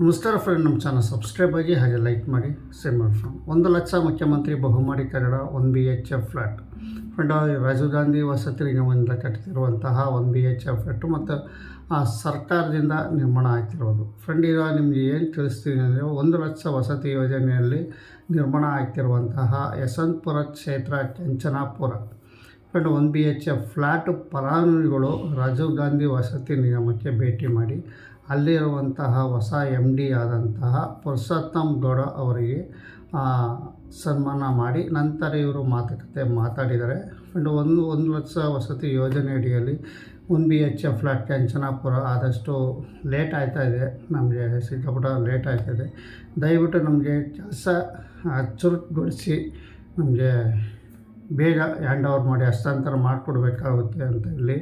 ನಮಸ್ಕಾರ ಫ್ರೆಂಡ್ ನಮ್ಮ channel subscribe ಆಗಿ ಹಾಗೆ ಲೈಕ್ ಮಾಡಿ ಶೇರ್ ಮಾಡಿ ಫ್ರೆಂಡ್ ಒಂದು ಲಕ್ಷ ಮುಖ್ಯಮಂತ್ರಿ ಬಹುಮಾಡಿ Kannada one B H F flat friend Rajiv Gandhi ವಸತಿ ನಿಗಮದಿಂದ ಕಟ್ತಿರುವಂತಹ one B H F flat ಮತ್ತು, ಆ, ಸರ್ಕಾರದಿಂದ ನಿರ್ಮಾಣ ಆಗ್ತಿರೋದು. ಫ್ರೆಂಡ್ ಈಗ ನಿಮಗೆ ಏನು ತಿಳಿಸ್ತೀನಿ ಅಂದರೆ, ಒಂದು ಲಕ್ಷ ವಸತಿ ಯೋಜನೆಯಲ್ಲಿ ನಿರ್ಮಾಣ ಆಗ್ತಿರುವಂತಹ ಯಶವಂತಪುರ ಕ್ಷೇತ್ರ Kenchanapura. Friend one B H F flat ಫಲಾನುಭವಿಗಳು ರಾಜೀವ್ ಗಾಂಧಿ ವಸತಿ ನಿಗಮಕ್ಕೆ ಭೇಟಿ ಮಾಡಿ ಅಲ್ಲಿರುವಂತಹ ಹೊಸ ಎಂ ಡಿ ಆದಂತಹ ಪುರುಷೋತ್ತಮ್ ಗೌಡ ಅವರಿಗೆ ಸನ್ಮಾನ ಮಾಡಿ ನಂತರ ಇವರು ಮಾತುಕತೆ ಮಾತಾಡಿದ್ದಾರೆ. ಫ್ರೆಂಡ್ ಒಂದು ಒಂದು ಲಕ್ಷ ವಸತಿ ಯೋಜನೆ ಅಡಿಯಲ್ಲಿ one B H F flat Kanchanapura ಆದಷ್ಟು ಲೇಟ್ ಆಯ್ತಾ ಇದೆ. ನಮಗೆ ಸಿಕ್ಕಾಪಟ್ಟ ಲೇಟ್ ಆಯ್ತಾ ಇದೆ. ದಯವಿಟ್ಟು ನಮಗೆ ಕೆಲಸ ಚುರುಕುಗೊಳಿಸಿ ನಮಗೆ ಬೇಗ ಹ್ಯಾಂಡ್ ಓವರ್ ಮಾಡಿ ಹಸ್ತಾಂತರ ಮಾಡಿಕೊಡ್ಬೇಕಾಗುತ್ತೆ ಅಂತ ಇಲ್ಲಿ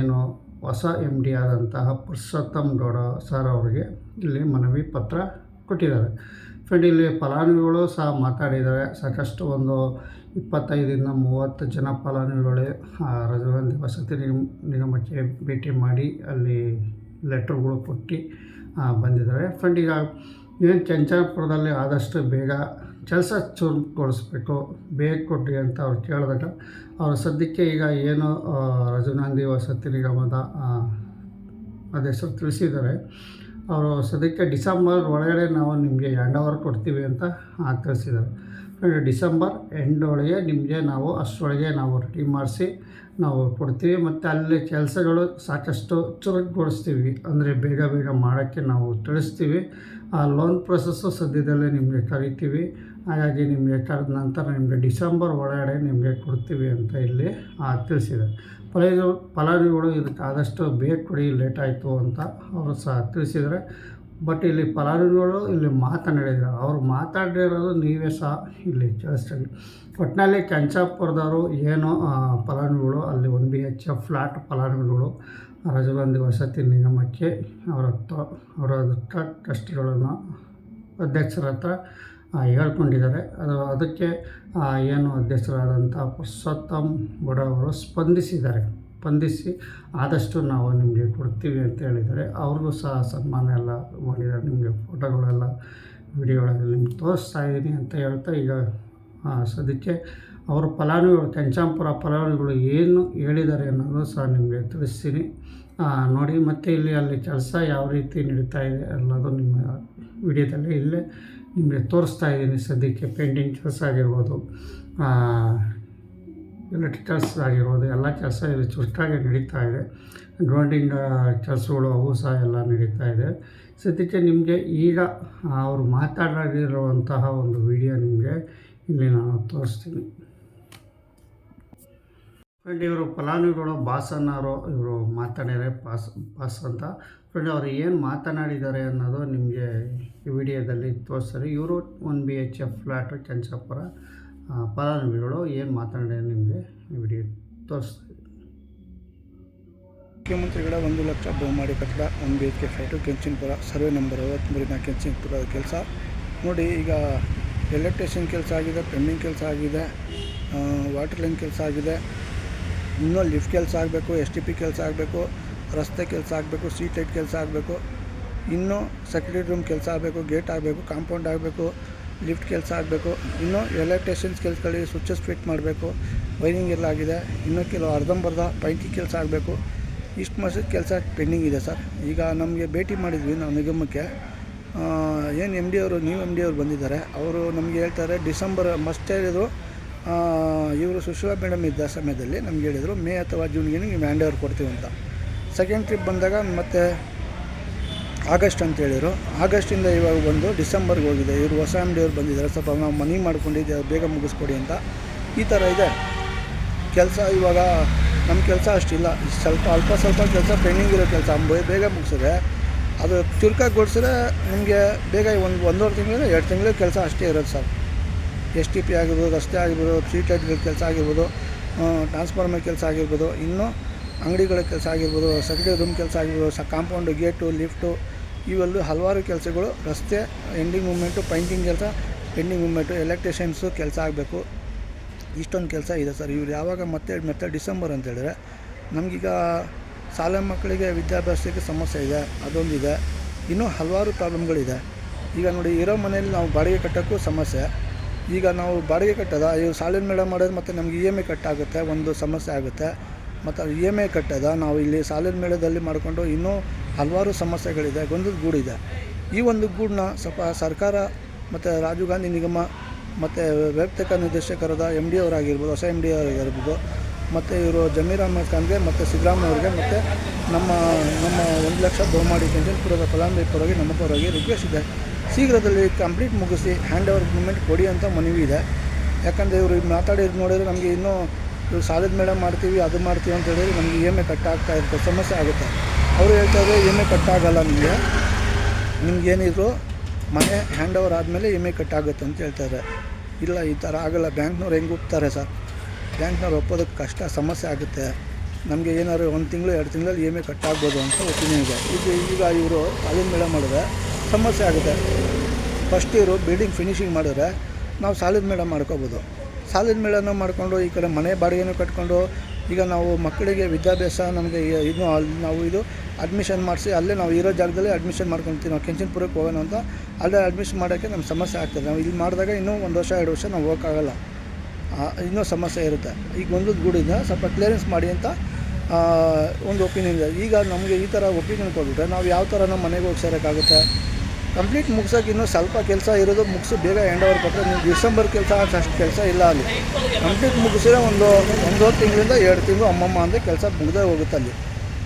ಏನು ಹೊಸ ಎಂ ಡಿ ಆದಂತಹ ಪುರುಷೋತ್ತಮ್ ಗೌಡ ಸರ್ ಅವರಿಗೆ ಇಲ್ಲಿ ಮನವಿ ಪತ್ರ ಕೊಟ್ಟಿದ್ದಾರೆ. ಫ್ರೆಂಡ್ ಇಲ್ಲಿ ಫಲಾನುಭವಿಗಳು ಸಹ ಮಾತಾಡಿದ್ದಾರೆ. ಸಾಕಷ್ಟು ಒಂದು ಇಪ್ಪತ್ತೈದರಿಂದ ಮೂವತ್ತು ಜನ ಫಲಾನುಭವಿಗಳೇ ಗಾಂಧಿ ವಸತಿ ನಿಗಮ, ನಿಗಮಕ್ಕೆ ಭೇಟಿ ಮಾಡಿ ಅಲ್ಲಿ ಲೆಟ್ರ್ಗಳು ಕೊಟ್ಟು ಬಂದಿದ್ದಾರೆ. ಫ್ರೆಂಡ್ ಈಗ ಏನು ಕೆಂಚಾಪುರದಲ್ಲಿ ಆದಷ್ಟು ಬೇಗ ಕೆಲಸ ಚುರುಕುಗೊಳಿಸ್ಬೇಕು ಬೇಗ ಕೊಡ್ರಿ ಅಂತ ಅವ್ರು ಕೇಳಿದಾಗ, ಅವರು ಸದ್ಯಕ್ಕೆ ಈಗ ಏನು ಗಾಂಧಿ ವಸತಿ ನಿಗಮದ ಆದೇಶ ತಿಳಿಸಿದ್ದಾರೆ. ಅವರು ಸದ್ಯಕ್ಕೆ ಡಿಸೆಂಬರ್ ಒಳಗಡೆ ನಾವು ನಿಮಗೆ ಹ್ಯಾಂಡ್ ಓವರ್ ಕೊಡ್ತೀವಿ ಅಂತ ತಿಳಿಸಿದ್ದಾರೆ. ಡಿಸೆಂಬರ್ ಎಂಡ್ ಒಳಗೆ ನಿಮಗೆ ನಾವು ಅಷ್ಟರೊಳಗೆ ನಾವು ರೆಡಿ ಮಾಡಿಸಿ ನಾವು ಕೊಡ್ತೀವಿ. ಮತ್ತು ಅಲ್ಲಿ ಕೆಲಸಗಳು ಸಾಕಷ್ಟು ಚುರುಕುಗೊಳಿಸ್ತೀವಿ. ಅಂದರೆ ಬೇಗ ಬೇಗ ಮಾಡೋಕ್ಕೆ ನಾವು ತಿಳಿಸ್ತೀವಿ. ಆ ಲೋನ್ ಪ್ರೊಸೆಸ್ಸು ಸದ್ಯದಲ್ಲೇ ನಿಮಗೆ ಕರಿತೀವಿ. ಹಾಗಾಗಿ ನಿಮಗೆ ಕರೆದ ನಂತರ ನಿಮಗೆ ಡಿಸೆಂಬರ್ ಒಳಗಡೆ ನಿಮಗೆ ಕೊಡ್ತೀವಿ ಅಂತ ಇಲ್ಲಿ ತಿಳಿಸಿದೆ. ತಿಳಿಸಿದ್ದಾರೆ ಫಲಾನು ಫಲಾನುಭವಿಗಳು ಇದಕ್ಕೆ ಆದಷ್ಟು ಬೇಗ ಕೊಡಿ, ಲೇಟ್ ಆಯಿತು ಅಂತ ಅವರು ಸಹ ತಿಳಿಸಿದ್ದಾರೆ. ಬಟ್ ಇಲ್ಲಿ ಫಲಾನುಭವಿಗಳು ಇಲ್ಲಿ ಮಾತನಾಡಿದ್ದಾರೆ ಅವರು ಮಾತಾಡಿರೋದು ನೀವೇ ಸಹ ಇಲ್ಲಿ ಜಾಸ್ತಿ ಒಟ್ಟಿನಲ್ಲಿ ಕೆಂಚಾಪುರದವರು ಏನು ಫಲಾನುಭವಿಗಳು ಅಲ್ಲಿ one B H F flat ಫಲಾನುಭವಿಗಳು ರಾಜೀವ್ ವಸತಿ ನಿಗಮಕ್ಕೆ ಅವರ ಅವರ ಟ್ರಸ್ಟಿಗಳನ್ನು ಅಧ್ಯಕ್ಷರ ಹತ್ರ ಹೇಳ್ಕೊಂಡಿದ್ದಾರೆ. ಅದು ಅದಕ್ಕೆ ಏನು ಅಧ್ಯಕ್ಷರಾದಂಥ ಪುರುಷೋತ್ತಮ್ ಬುಡ ಅವರು ಸ್ಪಂದಿಸಿದ್ದಾರೆ. ಸ್ಪಂದಿಸಿ ಆದಷ್ಟು ನಾವು ನಿಮಗೆ ಕೊಡ್ತೀವಿ ಅಂತ ಹೇಳಿದರೆ ಅವ್ರಿಗೂ ಸಹ ಸನ್ಮಾನ ಎಲ್ಲ ಮಾಡಿದ್ದಾರೆ. ನಿಮಗೆ ಫೋಟೋಗಳೆಲ್ಲ, ವಿಡಿಯೋಗಳೆಲ್ಲ ನಿಮ್ಗೆ ತೋರಿಸ್ತಾ ಇದ್ದೀನಿ ಅಂತ ಹೇಳ್ತಾ ಈಗ ಸದ್ಯಕ್ಕೆ ಅವರು ಫಲಾನುಭವಿಗಳು ಕೆಂಚಾಂಪುರ ಫಲಾನುಭವಿಗಳು ಏನು ಹೇಳಿದ್ದಾರೆ ಅನ್ನೋದು ಸಹ ನಿಮಗೆ ತಿಳಿಸ್ತೀನಿ. ನೋಡಿ, ಮತ್ತು ಇಲ್ಲಿ ಅಲ್ಲಿ ಕೆಲಸ ಯಾವ ರೀತಿ ನಡೀತಾ ಇದೆ ಅನ್ನೋದು ನಿಮ್ಮ ವಿಡಿಯೋದಲ್ಲಿ ಇಲ್ಲೇ ನಿಮಗೆ ತೋರಿಸ್ತಾ ಇದ್ದೀನಿ. ಸದ್ಯಕ್ಕೆ ಪೇಂಟಿಂಗ್ ಕೆಲಸ ಆಗಿರ್ಬೋದು. ಎಲೆಕ್ಟ್ರಿಕಲ್ಸ್ ಆಗಿರ್ಬೋದು ಎಲ್ಲ ಕೆಲಸ ಇಲ್ಲಿ ಚುರುಕಾಗಿ ನಡೀತಾ ಇದೆ. ಗ್ರೌಂಡಿಂಗ್ ಕೆಲಸಗಳು ಅವು ಸಹ ಎಲ್ಲ ನಡೀತಾ ಇದೆ. ಸದ್ಯಕ್ಕೆ ನಿಮಗೆ ಈಗ ಅವರು ಮಾತಾಡಿರುವಂತಹ ಒಂದು ವಿಡಿಯೋ ನಿಮಗೆ ಇಲ್ಲಿ ನಾನು ತೋರಿಸ್ತೀನಿ. ಫ್ರೆಂಡ್ ಇವರು ಫಲಾನುಭವಿಗಳು ಬಾಸ್ ಅನ್ನೋರು ಇವರು ಮಾತಾಡಿದರೆ ಪಾಸ್ ಪಾಸ್ ಅಂತ ಫ್ರೆಂಡ್ ಅವರು ಏನು ಮಾತನಾಡಿದ್ದಾರೆ ಅನ್ನೋದು ನಿಮಗೆ ಈ ವಿಡಿಯೋದಲ್ಲಿ ತೋರಿಸ್ತಾರೆ. ಇವರು one B H F flat Kenchapura. ಆ, ಫಲಾನುಭವಿಗಳು ಏನು ಮಾತನಾಡಿದ್ದಾರೆ ನಿಮಗೆ ವಿಡಿಯೋ ತೋರಿಸ್ತಾರೆ ಮುಖ್ಯಮಂತ್ರಿಗಳ ಒಂದು ಲಕ್ಷ ಬಹುಮಾಡಿ ಕಟ್ಟಡ, ಒಂದು B H K flat Kenchinapura. Survey number ಐವತ್ತ್ಮೂರಿನ ಕೆಂಚಿನಪುರದ ಕೆಲಸ. ನೋಡಿ, ಈಗ ಎಲೆಕ್ಟ್ರಿಷಿಯನ್ ಕೆಲಸ ಆಗಿದೆ, ಪೆಂಡಿಂಗ್ ಕೆಲಸ ಆಗಿದೆ ವಾಟರ್ ಲೈನ್ ಕೆಲಸ ಆಗಿದೆ. ಇನ್ನೂ ಲಿಫ್ಟ್ ಕೆಲಸ ಆಗಬೇಕು, ಎಸ್ ಟಿ ಪಿ ಕೆಲಸ ಆಗಬೇಕು, ರಸ್ತೆ ಕೆಲಸ ಆಗಬೇಕು, ಸೀಟ್ ಲೈಟ್ ಕೆಲಸ ಆಗಬೇಕು. ಇನ್ನೂ ಸೆಕ್ರೆಟರಿ ರೂಮ್ ಕೆಲಸ ಆಗಬೇಕು, ಗೇಟ್ ಆಗಬೇಕು, ಕಾಂಪೌಂಡ್ ಆಗಬೇಕು. ಲಿಫ್ಟ್ ಕೆಲಸ ಆಗಬೇಕು. ಇನ್ನೂ ಎಲೆಕ್ಟ್ರಿಷಿಯನ್ಸ್ ಕೆಲಸಗಳಿಗೆ ಸ್ವಿಚಸ್ ಫಿಟ್ ಮಾಡಬೇಕು. ವೈರಿಂಗ್ ಎಲ್ಲ ಆಗಿದೆ. ಇನ್ನೂ ಕೆಲವು ಅರ್ಧಂಬರ್ಧ ಪೈಂಕಿ ಕೆಲಸ ಆಗಬೇಕು. ಇಷ್ಟು ಮಾಸದ ಕೆಲಸ ಪೆಂಡಿಂಗ್ ಇದೆ ಸರ್. ಈಗ ನಮಗೆ ಭೇಟಿ ಮಾಡಿದ್ವಿ ನಾವು ನಿಗಮಕ್ಕೆ. ಏನು ಎಂ ಡಿ ಅವರು ನ್ಯೂ ಎಂ ಡಿ ಅವರು ಬಂದಿದ್ದಾರೆ. ಅವರು ನಮಗೆ ಹೇಳ್ತಾರೆ, ಡಿಸೆಂಬರ್ ಮಸ್ಟ್ ಹೇಳಿದರು. ಇವರು ಸುಶೀಲಾ ಮೇಡಮ್ ಇದ್ದ ಸಮಯದಲ್ಲಿ ನಮ್ಗೆ ಹೇಳಿದರು, ಮೇ ಅಥವಾ ಜೂನ್ಗೆ ನೀವು ಹ್ಯಾಂಡ್ ಓವರ್ ಕೊಡ್ತೀವಿ ಅಂತ. ಸೆಕೆಂಡ್ ಟ್ರಿಪ್ ಬಂದಾಗ ಮತ್ತೆ ಆಗಸ್ಟ್ ಅಂತ ಹೇಳಿದರು. ಆಗಸ್ಟಿಂದ ಇವಾಗ ಬಂದು ಡಿಸೆಂಬರ್ಗೆ ಹೋಗಿದೆ. ಇವರು ಹೊಸ ಅಂಗಡಿಯವ್ರು ಬಂದಿದ್ದಾರೆ. ಸ್ವಲ್ಪ ನಾವು ಮನಿ ಮಾಡ್ಕೊಂಡಿದ್ದೆ. ಬೇಗ ಮುಗಿಸ್ಕೊಡಿ ಅಂತ. ಈ ಥರ ಇದೆ. ಕೆಲಸ ಇವಾಗ ನಮ್ಮ ಕೆಲಸ ಅಷ್ಟಿಲ್ಲ. ಸ್ವಲ್ಪ ಅಲ್ಪ ಸ್ವಲ್ಪ ಕೆಲಸ ಪೆಂಡಿಂಗ್ ಇರೋ ಕೆಲಸ. ಬೇಗ ಮುಗಿಸಿದೆ ಅದು ಚುರುಕಾಗೊಳಿಸಿದ್ರೆ ನಿಮಗೆ ಬೇಗ ಒಂದು, ಒಂದೂವರೆ ತಿಂಗಳಿಂದ ಎರಡು ತಿಂಗಳು ಕೆಲಸ ಅಷ್ಟೇ ಇರೋದು ಸರ್. ಎಸ್ ಟಿ ಪಿ ಆಗಿರ್ಬೋದು, ರಸ್ತೆ ಆಗಿರ್ಬೋದು ಸ್ಟ್ರೀಟ್ ಲೈಟ್ಗಳ ಕೆಲಸ ಆಗಿರ್ಬೋದು ಟ್ರಾನ್ಸ್ಫಾರ್ಮರ್ ಕೆಲಸ ಆಗಿರ್ಬೋದು, ಇನ್ನೂ ಅಂಗಡಿಗಳ ಕೆಲಸ ಆಗಿರ್ಬೋದು, ಸೆಕ್ಯೂರಿಟಿ ರೂಮ್ ಕೆಲಸ ಆಗಿರ್ಬೋದು, ಸ, ಕಾಂಪೌಂಡು, ಗೇಟು, ಲಿಫ್ಟು ಇವೆಲ್ಲ ಹಲವಾರು ಕೆಲಸಗಳು, ರಸ್ತೆ ಎಂಡಿಂಗ್ ಮೂಮೆಂಟು ಪೈಂಟಿಂಗ್ ಕೆಲಸ ಎಂಡಿಂಗ್ ಮೂಮೆಂಟು ಎಲೆಕ್ಟ್ರಿಷಿಯನ್ಸು ಕೆಲಸ ಆಗಬೇಕು. ಇಷ್ಟೊಂದು ಕೆಲಸ ಇದೆ ಸರ್. ಇವ್ರು ಯಾವಾಗ ಮತ್ತೆ ಮತ್ತೆ ಡಿಸೆಂಬರ್ ಅಂತ ಹೇಳಿದ್ರೆ, ನಮಗೀಗ ಶಾಲೆ ಮಕ್ಕಳಿಗೆ, ವಿದ್ಯಾಭ್ಯಾಸಕ್ಕೆ ಸಮಸ್ಯೆ ಇದೆ, ಅದೊಂದಿದೆ. ಇನ್ನೂ ಹಲವಾರು ಪ್ರಾಬ್ಲಮ್ಗಳಿದೆ. ಈಗ ನೋಡಿ, ಇರೋ ಮನೆಯಲ್ಲಿ ನಾವು ಬಾಡಿಗೆ ಕಟ್ಟೋಕ್ಕೂ ಸಮಸ್ಯೆ. ಈಗ ನಾವು ಬಾಡಿಗೆ ಕಟ್ಟೋದ? ಇವು ಸಾಲಿನ ಮೇಳ ಮಾಡೋದು ಮತ್ತು ನಮಗೆ ಇ ಎಂ ಐ ಕಟ್ಟಾಗುತ್ತೆ, ಒಂದು ಸಮಸ್ಯೆ ಆಗುತ್ತೆ. ಮತ್ತು ಇ ಎಂ ಐ ಕಟ್ಟದ? ನಾವು ಇಲ್ಲಿ ಸಾಲಿನ ಮೇಳದಲ್ಲಿ ಮಾಡಿಕೊಂಡು ಇನ್ನೂ ಹಲವಾರು ಸಮಸ್ಯೆಗಳಿದೆ, ಗೊಂದಲದ ಗೂಡಿದೆ ಈ ಒಂದು ಗೂಡನ್ನ ಸ್ವಲ್ಪ ಸರ್ಕಾರ ಮತ್ತು ರಾಜೀವ್ ಗಾಂಧಿ ನಿಗಮ ಮತ್ತು ವೈಯಕ್ತಿಕ ನಿರ್ದೇಶಕರಾದ ಎಂ ಡಿ ಅವರಾಗಿರ್ಬೋದು, ಹೊಸ ಎಂ ಡಿ ಅವರಾಗಿರ್ಬೋದು, ಮತ್ತು ಇವರು ಜಮೀರ್ ಅಹಮದ್ ಖಾನ್ಗೆ ಮತ್ತು ಸಿದ್ದರಾಮಯ್ಯ ಅವರಿಗೆ ಮತ್ತು ನಮ್ಮ ನಮ್ಮ ಒಂದು ಲಕ್ಷ ಬಹುಮಾಡಿ ಕಂಜನ್ಪುರದ ಫಲಾನುಭವಿ ಪರವಾಗಿ ನಮ್ಮ ಪರವಾಗಿ ರಿಕ್ವೆಸ್ಟ್ ಇದೆ. ಶೀಘ್ರದಲ್ಲಿ ಕಂಪ್ಲೀಟ್ ಮುಗಿಸಿ ಹ್ಯಾಂಡ್ ಓವರ್ ಮೂಮೆಂಟ್ ಕೊಡಿ ಅಂತ ಮನವಿ ಇದೆ. ಯಾಕಂದರೆ ಇವರು ಮಾತಾಡಿದ್ರು ನೋಡಿದ್ರೆ ನಮಗೆ ಇನ್ನೂ ಇವ್ರು ಸಾಲದ ಮೇಡಮ್ ಮಾಡ್ತೀವಿ, ಅದು ಮಾಡ್ತೀವಿ ಅಂತ ಹೇಳಿದ್ರೆ ನಮಗೆ ಇ ಎಂ ಐ ಕಟ್ಟಾಗ್ತಾ ಇರ್ತದೆ ಸಮಸ್ಯೆ ಆಗುತ್ತೆ. ಅವರು ಹೇಳ್ತಾರೆ ಇ ಎಂ ಐ ಕಟ್ಟಾಗಲ್ಲ ನಿಮಗೆ. ನಿಮ್ಗೆ ಏನಿದ್ರು ಮನೆ ಹ್ಯಾಂಡ್ ಓವರ್ ಆದಮೇಲೆ ಇ ಎಂ ಐ ಕಟ್ಟಾಗುತ್ತೆ ಅಂತ ಹೇಳ್ತಾರೆ. ಇಲ್ಲ, ಈ ಥರ ಆಗಲ್ಲ. ಬ್ಯಾಂಕ್ನವ್ರು ಹೆಂಗೆ ಒಪ್ತಾರೆ ಸರ್? ಬ್ಯಾಂಕ್ನವ್ರು ಒಪ್ಪೋದಕ್ಕೆ ಕಷ್ಟ, ಸಮಸ್ಯೆ ಆಗುತ್ತೆ. ನಮಗೆ ಏನಾದ್ರು ಒಂದು ತಿಂಗಳು, ಎರಡು ತಿಂಗಳಲ್ಲಿ ಇ ಎಂ ಐ ಕಟ್ಟಾಗ್ಬೋದು ಅಂತ ಒಪಿನಿಯನ್ ಇದೆ. ಇದು ಈಗ ಇವರು ಸಾಲಿನ ಮೇಳ ಮಾಡಿದ್ರೆ ಸಮಸ್ಯೆ ಆಗುತ್ತೆ. ಫಸ್ಟ್ ಇವರು ಬಿಲ್ಡಿಂಗ್ ಫಿನಿಶಿಂಗ್ ಮಾಡಿದ್ರೆ ನಾವು ಸಾಲಿನ ಮೇಳ ಮಾಡ್ಕೋಬೋದು. ಸಾಲಿನ ಮೇಳನ ಮಾಡಿಕೊಂಡು ಈ ಕಡೆ ಮನೆ ಬಾಡಿಗೆನೂ ಕಟ್ಕೊಂಡು ಈಗ ನಾವು ಮಕ್ಕಳಿಗೆ ವಿದ್ಯಾಭ್ಯಾಸ ನಮಗೆ ಅಲ್ಲಿ ನಾವು ಇದು ಅಡ್ಮಿಷನ್ ಮಾಡಿಸಿ ಅಲ್ಲೇ ನಾವು ಇರೋ ಜಾಗದಲ್ಲೇ ಅಡ್ಮಿಷನ್ ಮಾಡ್ಕೊತೀವಿ. ನಾವು ಕೆಂಚನಪುರಕ್ಕೆ ಹೋಗೋಣ ಅಂತ. ಅಲ್ಲೇ ಅಡ್ಮಿಷನ್ ಮಾಡೋಕ್ಕೆ ನಮ್ಮ ಸಮಸ್ಯೆ ಆಗ್ತದೆ. ನಾವು ಇಲ್ಲಿ ಮಾಡಿದಾಗ ಇನ್ನೂ ಒಂದು ವರ್ಷ, ಎರಡು ವರ್ಷ ನಾವು ಹೋಗೋಕ್ಕಾಗಲ್ಲ ಇನ್ನೂ ಸಮಸ್ಯೆ ಇರುತ್ತೆ. ಈಗ ಒಂದು ಗೂಡಿಂದ ಸ್ವಲ್ಪ ಕ್ಲಿಯರೆನ್ಸ್ ಮಾಡಿ ಅಂತ ಒಂದು ಒಪಿನಿಯನ್ ಇದೆ. ಈಗ ನಮಗೆ ಈ ಥರ ಒಪಿನಿಯನ್ ಕೊಟ್ಬಿಟ್ರೆ ನಾವು ಯಾವ ಥರ ನಮ್ಮ ಮನೆಗೆ ಹೋಗಿ ಸೇರೋಕ್ಕಾಗುತ್ತೆ? ಕಂಪ್ಲೀಟ್ ಮುಗ್ಸೋಕೆ ಇನ್ನೂ ಸ್ವಲ್ಪ ಕೆಲಸ ಇರೋದು, ಮುಗಿಸಿ ಬೇಗ ಎಂಡ್ ಓವರ್ ಕೊಟ್ಟರೆ ನೀವು ಡಿಸೆಂಬರ್ ಕೆಲಸ ಅಷ್ಟು ಕೆಲಸ ಇಲ್ಲ ಅಲ್ಲಿ. ಕಂಪ್ಲೀಟ್ ಮುಗಿಸಿದ್ರೆ ಒಂದು, ಒಂದೂವರೆ ತಿಂಗಳಿಂದ ಎರಡು ತಿಂಗಳು ಅಮ್ಮಮ್ಮ ಅಂದರೆ ಕೆಲಸ ಮುಗ್ದೇ ಹೋಗುತ್ತೆ ಅಲ್ಲಿ.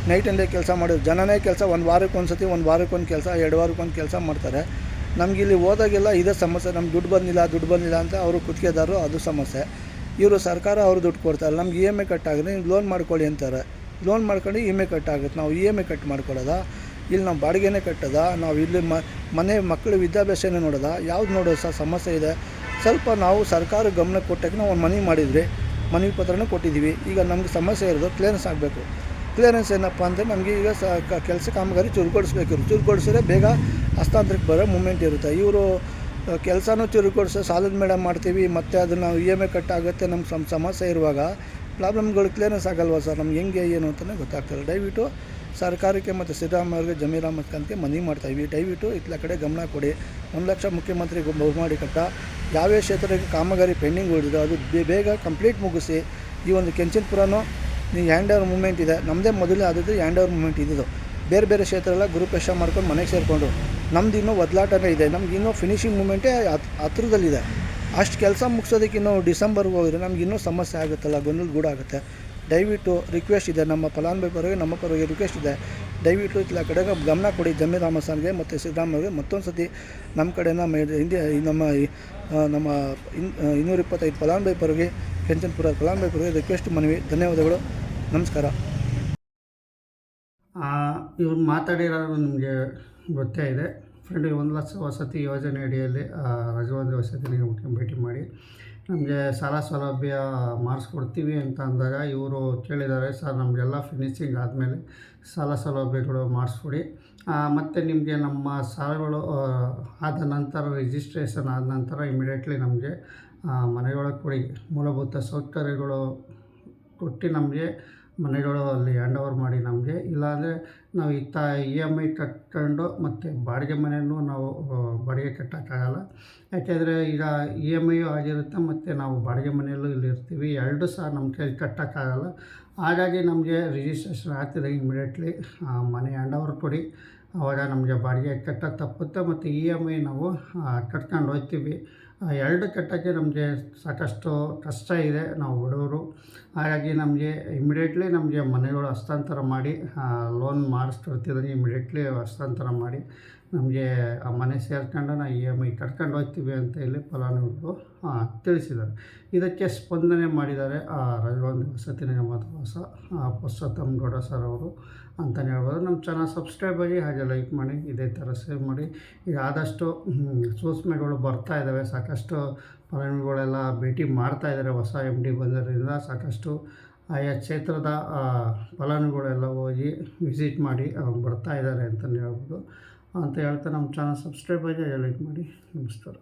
ನೈಟ್ ಆ್ಯಂಡ್ ಡೇ ಕೆಲಸ ಮಾಡೋದು ಜನನೇ ಕೆಲಸ ಒಂದು ವಾರಕ್ಕೆ ಒಂದು ಸತಿ ಒಂದು ವಾರಕ್ಕೆ ಒಂದು ಕೆಲಸ, ಎರಡು ವಾರಕ್ಕೆ ಒಂದು ಕೆಲಸ ಮಾಡ್ತಾರೆ. ನಮ್ಗೆ ಇಲ್ಲಿ ಹೋದಾಗೆಲ್ಲ ಇದೇ ಸಮಸ್ಯೆ. ನಮ್ಗೆ ದುಡ್ಡು ಬಂದಿಲ್ಲ ದುಡ್ಡು ಬಂದಿಲ್ಲ ಅಂತ ಅವರು ಕುತ್ತಿಗೆದಾರರು ಅದು ಸಮಸ್ಯೆ. ಇವರು ಸರ್ಕಾರ ಅವರು ದುಡ್ಡು ಕೊಡ್ತಾರೆ. ನಮ್ಗೆ ಇ ಎಂ ಐ ಕಟ್ಟಾಗಿದೆ ನೀವು ಲೋನ್ ಮಾಡ್ಕೊಳ್ಳಿ ಅಂತಾರೆ. ಲೋನ್ ಮಾಡ್ಕೊಂಡು ಇ ಎಂ ಐ ಕಟ್ಟಾಗುತ್ತೆ ನಾವು ಇ ಎಂ ಐ ಕಟ್ ಮಾಡ್ಕೊಳ್ಳೋದಾ? ಇಲ್ಲಿ ನಾವು ಬಾಡಿಗೆನೇ ಕಟ್ಟದ? ನಾವು ಇಲ್ಲಿ ಮನೆ ಮಕ್ಕಳು ವಿದ್ಯಾಭ್ಯಾಸನೇ ನೋಡೋದ? ಯಾವ್ದು ನೋಡೋದು ಸಹ ಸಮಸ್ಯೆ ಇದೆ? ಸ್ವಲ್ಪ ನಾವು ಸರ್ಕಾರ ಗಮನ ಕೊಟ್ಟಾಗ ನಾವು ಒಂದು ಮನವಿ ಮಾಡಿದ್ವಿ. ಮನವಿ ಪತ್ರನೂ ಕೊಟ್ಟಿದ್ದೀವಿ. ಈಗ ನಮ್ಗೆ ಸಮಸ್ಯೆ ಇರೋದು ಕ್ಲಿಯರೆನ್ಸ್ ಆಗಬೇಕು. ಕ್ಲಿಯರೆನ್ಸ್ ಏನಪ್ಪ ಅಂದರೆ ನಮಗೆ ಈಗ ಸ ಕೆಲಸ ಕಾಮಗಾರಿ ಚುರುಕೊಡಿಸ್ಬೇಕಿರು ಚುರುಕೊಡಿಸಿದ್ರೆ ಬೇಗ ಹಸ್ತಾಂತರಕ್ಕೆ ಬರೋ ಮೂಮೆಂಟ್ ಇರುತ್ತೆ. ಇವರು ಕೆಲಸನೂ ಚುರುಕೊಡಿಸೋ ಸಾಲದ ಮೇಡ ಮಾಡ್ತೀವಿ, ಮತ್ತು ಅದನ್ನು ಇ ಎಂ ಐ ಕಟ್ಟಾಗುತ್ತೆ ನಮ್ಮ ಸಮ, ಸಮಸ್ಯೆ ಇರುವಾಗ ಪ್ರಾಬ್ಲಮ್ಗಳು ಕ್ಲಿಯರೆನ್ಸ್ ಆಗಲ್ವಾ ಸರ್? ನಮ್ಗೆ ಹೆಂಗೆ, ಏನು ಅಂತಲೇ ಗೊತ್ತಾಗ್ತಿಲ್ಲ. ದಯವಿಟ್ಟು ಸರ್ಕಾರಕ್ಕೆ ಮತ್ತು ಸಿದ್ದರಾಮಯ್ಯವ್ರಿಗೆ ಜಮೀರ್ ಅಹಮದ್ ಖಾನ್ಗೆ ಮನವಿ ಮಾಡ್ತಾಯಿದ್ವಿ ದಯವಿಟ್ಟು ಇತ್ಲ ಕಡೆ ಗಮನ ಕೊಡಿ. ಒಂದು ಲಕ್ಷ ಮುಖ್ಯಮಂತ್ರಿಗೆ ಬಹುಮಾಡಿ ಕಟ್ಟ, ಯಾವ್ಯಾವ ಕ್ಷೇತ್ರಕ್ಕೆ ಕಾಮಗಾರಿ ಪೆಂಡಿಂಗ್ ಉಳಿದಿದೆ, ಅದು ಬೇಗ ಕಂಪ್ಲೀಟ್ ಮುಗಿಸಿ ಈ ಒಂದು ಕೆಂಚನ್ಪುರನೂ ನೀವು ಹ್ಯಾಂಡ್ ಓವರ್ ಮೂಮೆಂಟ್ ಇದೆ. ನಮ್ಮದೇ ಮೊದಲೇ ಆದದ್ದು ಹ್ಯಾಂಡ್ ಓವರ್ ಮೂಮೆಂಟ್ ಇದ್ದಿದ್ದು. ಬೇರೆ ಬೇರೆ ಕ್ಷೇತ್ರ ಎಲ್ಲ ಗ್ರೂಪೇಶ ಮಾಡ್ಕೊಂಡು ಮನೆಗೆ ಸೇರಿಕೊಂಡು. ನಮ್ದು ಇನ್ನೂ ಒದ್ಲಾಟನೇ ಇದೆ. ನಮ್ಗೆ ಇನ್ನೂ ಫಿನಿಶಿಂಗ್ ಮೂಮೆಂಟೇ ಹತ್, ಹತ್ರದಲ್ಲಿದೆ. ಅಷ್ಟು ಕೆಲಸ ಮುಗಿಸೋದಕ್ಕೆ ಇನ್ನೂ ಡಿಸೆಂಬರ್ಗೆ ಹೋದರೆ ನಮ್ಗೆ ಇನ್ನೂ ಸಮಸ್ಯೆ ಆಗುತ್ತಲ್ಲ ಗೊಂದಲ ಗೂಡಾಗುತ್ತೆ ದಯವಿಟ್ಟು ರಿಕ್ವೆಸ್ಟ್ ಇದೆ. ನಮ್ಮ ಫಲಾನುಭವಿ ಪರವಾಗಿ ನಮ್ಮ ಪರವಾಗಿ ರಿಕ್ವೆಸ್ಟ್ ಇದೆ. ದಯವಿಟ್ಟು ಇಲ್ಲ ಕಡೆಗೆ ಗಮನ ಕೊಡಿ. ಜಮ್ಮಿ ರಾಮಸ್ವಾಮಿಗೆ ಮತ್ತು ಸಿದ್ದರಾಮಯ್ಯಗೆ ಮತ್ತೊಂದು ಸತಿ ನಮ್ಮ ಕಡೆ ನಮ್ಮ ಇಂಡಿಯಾ ನಮ್ಮ ನಮ್ಮ ಇನ್ ಇನ್ನೂರ ಇಪ್ಪತ್ತೈದು ಫಲಾನುಭವಿ ಪರವಾಗಿ ಕೆಂಚನ್ಪುರ ಫಲಾನುಭವಿ ಪರವಾಗಿ ರಿಕ್ವೆಸ್ಟ್ ಮನವಿ. ಧನ್ಯವಾದಗಳು. ನಮಸ್ಕಾರ. ಇವ್ರು ಮಾತಾಡಿರೋದು ನಿಮಗೆ ಗೊತ್ತೇ ಇದೆ. ಫ್ರೆಂಡ್ ಒಂದು ಲಕ್ಷ ವಸತಿ ಯೋಜನೆ ಅಡಿಯಲ್ಲಿ ರಾಜೀವ್ ವಸತಿ ಭೇಟಿ ಮಾಡಿ. ನಮಗೆ ಸಾಲ ಸೌಲಭ್ಯ ಮಾಡಿಸ್ಕೊಡ್ತೀವಿ ಅಂತ ಅಂದಾಗ ಇವರು ಕೇಳಿದ್ದಾರೆ, ಸರ್, ನಮಗೆಲ್ಲ ಫಿನಿಶಿಂಗ್ ಆದಮೇಲೆ ಸಾಲ ಸೌಲಭ್ಯಗಳು ಮಾಡಿಸ್ಕೊಡಿ. ಮತ್ತು ನಿಮಗೆ ನಮ್ಮ ಸಾಲಗಳು ಆದ ನಂತರ ರಿಜಿಸ್ಟ್ರೇಷನ್ ಆದ ನಂತರ ಇಮಿಡಿಯೇಟ್ಲಿ ನಮಗೆ ಮನೆಯೊಳಗೆ ಕೊಡಿ. ಮೂಲಭೂತ ಸೌಕರ್ಯಗಳು ಕೊಟ್ಟು ನಮಗೆ ಮನೆಗಳು ಅಲ್ಲಿ ಹ್ಯಾಂಡ್ ಓವರ್ ಮಾಡಿ ನಮಗೆ. ಇಲ್ಲಾಂದರೆ ನಾವು ಇತ್ತ ಇ ಎಂ ಐ ಕಟ್ಕೊಂಡು ಮತ್ತು ಬಾಡಿಗೆ ಮನೆಯೂ ನಾವು ಬಾಡಿಗೆ ಕಟ್ಟೋಕ್ಕಾಗಲ್ಲ. ಯಾಕೆಂದರೆ ಈಗ ಇ ಎಂ ಐಯು ಆಗಿರುತ್ತೆ ಮತ್ತು ನಾವು ಬಾಡಿಗೆ ಮನೆಯಲ್ಲೂ ಇಲ್ಲಿ ಇರ್ತೀವಿ. ಎರಡೂ ಸಹ ನಮ್ಮ ಕೈ ಕಟ್ಟೋಕ್ಕಾಗಲ್ಲ. ಹಾಗಾಗಿ ನಮಗೆ ರಿಜಿಸ್ಟ್ರೇಷನ್ ಆಗ್ತಿದೆ ಇಮಿಡಿಯೇಟ್ಲಿ ಮನೆ ಹ್ಯಾಂಡ್ ಓವರ್ ಕೊಡಿ. ಆವಾಗ ನಮಗೆ ಬಾಡಿಗೆ ಕಟ್ಟೋದು ತಪ್ಪುತ್ತೆ. ಮತ್ತು ಇ ಎಂ ಐ ನಾವು ಕಟ್ಕೊಂಡು ಹೋಗ್ತೀವಿ. ಎರಡು ಕಟ್ಟೋಕ್ಕೆ ನಮಗೆ ಸಾಕಷ್ಟು ಕಷ್ಟ ಇದೆ ನಾವು ಬಡವರು. ಹಾಗಾಗಿ ನಮಗೆ ಇಮಿಡಿಯೇಟ್ಲಿ ನಮಗೆ ಮನೆಗಳು ಹಸ್ತಾಂತರ ಮಾಡಿ ಲೋನ್ ಮಾಡಿಸ್ಕೊಡ್ತಿದ್ರೆ ಇಮಿಡಿಯೇಟ್ಲಿ ಹಸ್ತಾಂತರ ಮಾಡಿ, ನಮಗೆ ಆ ಮನೆ ಸೇರ್ಕೊಂಡು ನಾವು ಇ ಎಂ ಐ ಕಟ್ಕೊಂಡು ಹೋಗ್ತೀವಿ ಅಂತ ಹೇಳಿ ಫಲಾನುಭವಿಗಳು ತಿಳಿಸಿದ್ದಾರೆ. ಇದಕ್ಕೆ ಸ್ಪಂದನೆ ಮಾಡಿದ್ದಾರೆ ರಾಜಭವನ ವಸತಿ ನಿಗಮದ ಹೊಸ ಪುರುಷೋತ್ತಮ್ ಗೌಡ ಸರ್ ಅವರು. ಅಂತಲೇ ಹೇಳ್ಬೋದು. ನಮ್ಮ ಚಾನಲ್ ಸಬ್ಸ್ಕ್ರೈಬ್ ಆಗಿ ಹಾಗೆ ಲೈಕ್ ಮಾಡಿ ಇದೇ ಥರ ಸೇವ್ ಮಾಡಿ. ಈಗ ಆದಷ್ಟು ಹ್ಮ್, ಸೂಕ್ಷ್ಮೆಗಳು ಬರ್ತಾ ಇದ್ದಾವೆ ಸಾಕಷ್ಟು ಫಲಾನುಭವಿಗಳೆಲ್ಲ ಭೇಟಿ ಮಾಡ್ತಾ ಇದ್ದಾರೆ ಹೊಸ ಎಂ ಡಿ ಬಂದಿರೋದ್ರಿಂದ. ಸಾಕಷ್ಟು ಆಯಾ ಕ್ಷೇತ್ರದ ಫಲಾನುಭವಿಗಳೆಲ್ಲ ಹೋಗಿ ವಿಸಿಟ್ ಮಾಡಿ ಬರ್ತಾ ಇದ್ದಾರೆ ಅಂತಲೇ ಹೇಳ್ಬೋದು. ಅಂತ ಹೇಳ್ತಾ ನಮ್ಮ ಚಾನಲ್ ಸಬ್ಸ್ಕ್ರೈಬ್ ಆಗಿ ಲೈಕ್ ಮಾಡಿ. ನಮಸ್ಕಾರ.